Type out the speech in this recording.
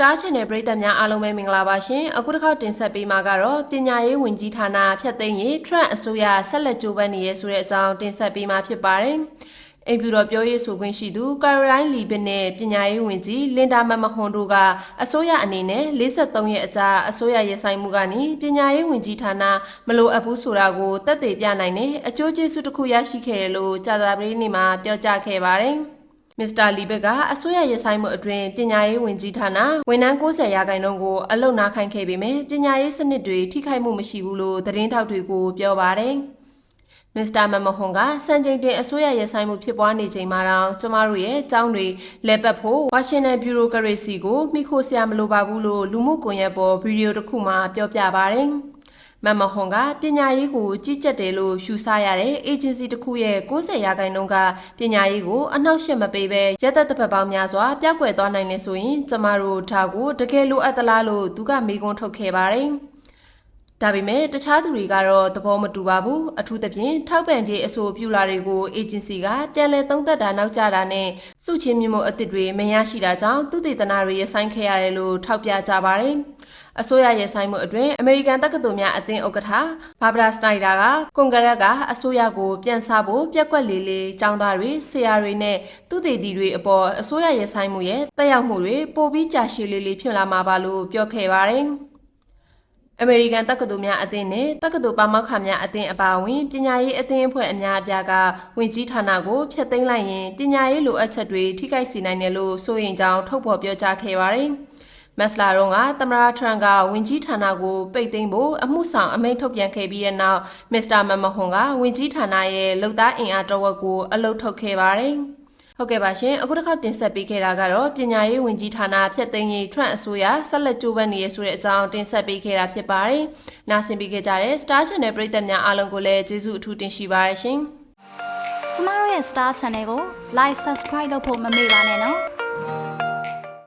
Star Channel ပရိသတ်များအားလုံးပဲမင်္ဂလာပါရှင်အခုတစ်ခေါက်တင်ဆက်ပေးမှာကတော့ပညာရေးဝန်ကြီးဌာနဖျက်သိမ်းရေး Trump အစိုးရဆက်လက်ကြိုးပမ်းနေရဆိုတဲ့အကြောင်းတင်ဆက်ပေးမှာဖြစ်ပါတယ်အိမ်ဖြူတော်ပြောရေးဆိုခွင့်ရှိသူကာရိုလိုင်းလီဘစ်နဲ့ပညာရေးဝန်ကြီးလင်ဒါမတ်မဟွန်တို့ကအစိုးရအနေနဲ့53ရက်အကြာအစိုးရရေးဆိုင်မှုကနေပညာရေးဝန်ကြီးဌာနမလိုအပ်ဘူးဆိုတာကိုတက်သေးပြနိုင်တဲ့အကျိုးကျေးဇူးတစ်ခုရရှိခဲ့တယ်လို့ကြာသပတေးနေ့မှာပြောကြားခဲ့ပါတယ်။ မစ္စတာလီဘက်ကအစိုးရရေးဆိုင်မှုအတွင်းပညာရေးဝန်ကြီးဌာနဝန်ထမ်း90ရာခိုင်နှုန်းကိုအလုံနာခိုင်းခဲ့ပေမဲ့ပညာရေးစနစ်တွေထိခိုက်မှုမရှိဘူးလို့သတင်းထောက်တွေကိုပြောပါတယ်။မစ္စတာမမဟွန်ကစံချိန်တင်အစိုးရရေးဆိုင်မှုဖြစ်ပွားနေချိန်မှာတော့ကျမတို့ရဲ့အကြောင်းတွေလဲပတ်ဖို့ဝါရှင်တန်ဗျူရိုကရေစီကိုမိခိုဆရာမလိုပါဘူးလို့လူမှုကွန်ရက်ပေါ်ဗီဒီယိုတစ်ခုမှာပြောပြပါတယ်။ မမဟွန်ကပညာရေးကိုကြီးကြပ်တယ်လို့ရှုဆရတဲ့ agency တစ်ခုရဲ့90ရာခိုင်နှုန်းကပညာရေးကိုအနှောက်အယှက်မပေးဘဲရက်သက်တစ်ပတ်ပေါင်းများစွာပြောက်ကွယ်သွားနိုင်နေဆိုရင်ကျမတို့ဒါကိုတကယ်လိုအပ်သလားလို့သူကမေးခွန်းထုတ်ခဲ့ပါတယ်။ဒါပေမဲ့တခြားသူတွေကတော့သဘောမတူပါဘူးအထူးသဖြင့်ထောက်ပံ့ခြင်းအဆိုပြုလာတွေကို agency ကပြန်လည်သုံးသပ်တာနောက်ကျတာနဲ့စုချင်းမြင့်မှုအသစ်တွေမရရှိတာကြောင့်သူတည်တနာတွေရဆိုင်ခဲ့ရတယ်လို့ထောက်ပြကြပါတယ်။ အစိုးရရဲ့ဆိုင်မှုအတွင်းအမေရိကန်တက္ကသိုလ်များအသင်းဥက္ကဋ္ဌဘာဘရာစနိုက်ဒါကကွန်ဂရက်ကအစိုးရကိုပြန်ဆဖို့ပြက်ကွက်လေးလေးចောင်းသားတွေဆရာတွေနဲ့သူတည်တည်တွေအပေါ်အစိုးရရဲ့ဆိုင်မှုရဲ့တက်ရောက်မှုတွေပိုပြီးကြာရှည်လေးလေးဖြစ်လာမှာပါလို့ပြောခဲ့ပါတယ်။အမေရိကန်တက္ကသိုလ်များအသင်းနဲ့တက္ကသိုလ်ပါမောက္ခများအသင်းအပါအဝင်ပညာရေးအသင်းအဖွဲ့အများအပြားကဝင်ကြီးဌာနကိုဖျက်သိမ်းလိုက်ရင်ပညာရေးလိုအပ်ချက်တွေထိခိုက်စေနိုင်တယ်လို့စိုးရိမ်ကြောင်းထုတ်ဖော်ပြောကြားခဲ့ပါတယ်။ မက်စလာတော့ကသမရာထရန်ကဝင်ကြီးဌာနကိုပိတ်သိမ်းဖို့အမှုဆောင်အမိန့်ထုတ်ပြန်ခဲ့ပြီးတဲ့နောက်မစ္စတာမမဟွန်ကဝင်ကြီးဌာနရဲ့လုံသားအင်အားတော်ဝက်ကိုအလုတ်ထုတ်ခဲ့ပါတယ်။ဟုတ်ကဲ့ပါရှင်အခုတစ်ခါတင်ဆက်ပေးခဲ့တာကတော့ပညာရေးဝန်ကြီးဌာနဖျက်သိမ်းရေးထရန့်အစိုးရဆက်လက်ကြိုးပမ်းနေရဆိုတဲ့အကြောင်းတင်ဆက်ပေးခဲ့တာဖြစ်ပါတယ်။နားဆင်ပေးခဲ့ကြတဲ့ Star Channel ပရိသတ်များအားလုံးကိုလည်းကျေးဇူးအထူးတင်ရှိပါရရှင်။ကျမတို့ရဲ့ Star Channel ကို Like Subscribe လုပ်ဖို့မမေ့ပါနဲ့နော်